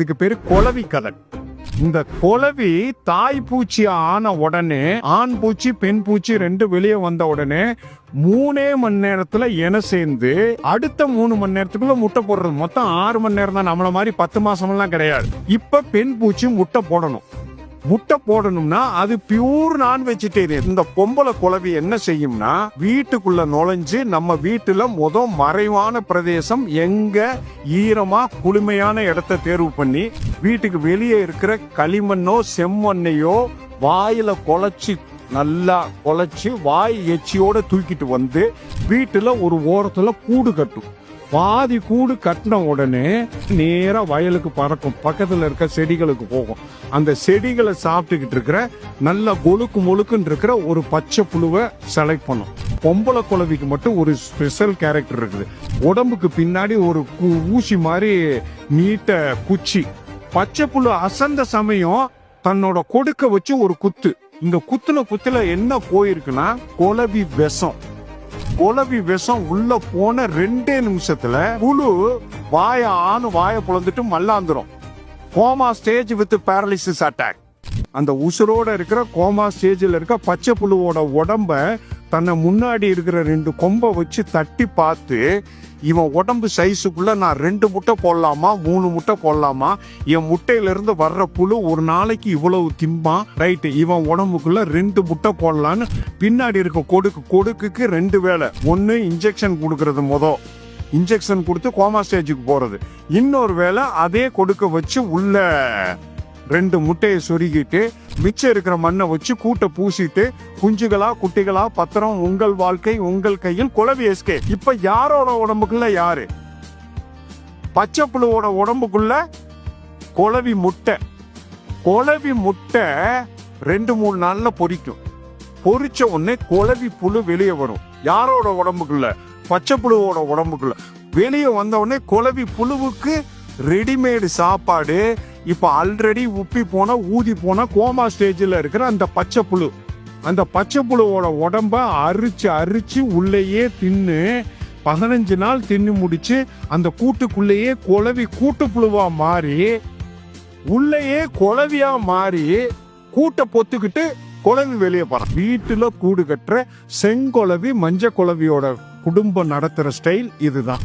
இதுக்கு பேரு கொலவி கதன். இந்த கொலவி தாய் பூச்சி ஆன உடனே ஆண் பூச்சி பெண் பூச்சி ரெண்டு வெளியே வந்த உடனே மூணே மணி நேரத்துல என சேர்ந்து அடுத்த மூணு மணி நேரத்துக்குள்ள முட்டை போடுறது. மொத்தம் ஆறு மணி நேரம் தான் நம்மள மாதிரி பத்து மாசம் எல்லாம் கிடையாது. இப்ப பெண் பூச்சி முட்டை போடணும். முட்டை போடணும்னா அது பியூர் நான் வெஜிடேரியன் இந்த பொம்பளை குழவி என்ன செய்யும்னா வீட்டுக்குள்ள நுழைஞ்சு நம்ம வீட்டுல முத மறைவான பிரதேசம் எங்க ஈரமா குளுமையான இடத்த தேர்வு பண்ணி வீட்டுக்கு வெளியே இருக்கிற களிமண்ணோ செம்மண்ணையோ வாயில குழச்சி நல்லா குழச்சி வாய் எச்சியோட தூக்கிட்டு வந்து வீட்டுல ஒரு ஓரத்துல கூடு கட்டும். பாதி கூடு கட்டின உடனே நேரா வயலுக்கு பறக்கும். பக்கத்துல இருக்க செடிகளுக்கு போகும். அந்த செடிகளை சாப்பிட்டுக்கிட்டு இருக்கிற நல்ல கொழுக்கு முழுக்குன்னு இருக்கிற ஒரு பச்சை புழுவை செலக்ட் பண்ணும். பொம்பளை குழவிக்கு மட்டும் ஒரு ஸ்பெஷல் கேரக்டர் இருக்குது. உடம்புக்கு பின்னாடி ஒரு ஊசி மாதிரி நீட்ட குச்சி. பச்சை புழு அசந்த சமயம் தன்னோட கொடுக்க வச்சு ஒரு குத்து. இந்த குத்துன குத்துல என்ன போயிருக்குன்னா குலவி விஷம். குலவி விஷம் உள்ள போன ரெண்டே நிமிஷத்துல புழு வாய ஆணு வாய புலந்துட்டு மல்லாந்துரும். Coma stage with paralysis attack. அந்த உசுரோட இருக்கிற கோமா ஸ்டேஜில் இருக்க பச்சை புழுவோட உடம்ப தன்னை முன்னாடி இருக்கிற ரெண்டு கொம்பை வச்சு தட்டி பார்த்து இவன் உடம்பு சைஸுக்குள்ள நான் ரெண்டு முட்டை போடலாமா மூணு முட்டை போடலாமா? என் முட்டையிலிருந்து வர்ற புழு ஒரு நாளைக்கு இவ்வளவு திம்பான் ரைட்டு இவன் உடம்புக்குள்ள ரெண்டு முட்டை போடலான்னு பின்னாடி இருக்க கொடுக்கு கொடுக்குக்கு ரெண்டு வேலை ஒன்று இன்ஜெக்ஷன் கொடுக்கறது மொதல் இன்ஜெக்ஷன் கொடுத்து கோமா ஸ்டேஜுக்கு போகிறது இன்னொரு வேளை அதே கொடுக்க வச்சு உள்ள ரெண்டு முட்டையை சொருகிட்டு மிச்சம் இருக்கிற மண்ணை வச்சு கூட்டை பூசிட்டு குஞ்சுகளா குட்டிகளா பத்திரம் உங்கள் வாழ்க்கை உங்கள் கையில் குளவி எஸ்கே. இப்ப யாரோட உடம்புக்குள்ள யாரு? பச்சை புழுவோட உடம்புக்குள்ள குலவி முட்டை. குலவி முட்டை ரெண்டு மூணு நாள்ல பொரிக்கும் பொறிச்ச உடனே குளவி புழு வெளியே வரும். யாரோட உடம்புக்குள்ள? பச்சை புழுவோட உடம்புக்குள்ள. வெளியே வந்த உடனே குளவி புழுவுக்கு ரெடிமேடு சாப்பாடு இப்போ ஆல்ரெடி உப்பி போன ஊதி போன கோமா ஸ்டேஜில் இருக்கிற அந்த பச்சை புழு. அந்த பச்சை புழுவோட உடம்ப அரிச்சு அரிச்சு உள்ளேயே தின்னு பதினஞ்சு நாள் தின்னு முடிச்சு அந்த கூட்டுக்குள்ளேயே குழவி கூட்டு புழுவா மாறி உள்ளேயே குழவியா மாறி கூட்டை பொத்துக்கிட்டு குழவி வெளியே போறான். வீட்டுல கூடு கட்டுற செங்குழவி மஞ்ச குழவியோட குடும்பம் நடத்துற ஸ்டைல் இதுதான்.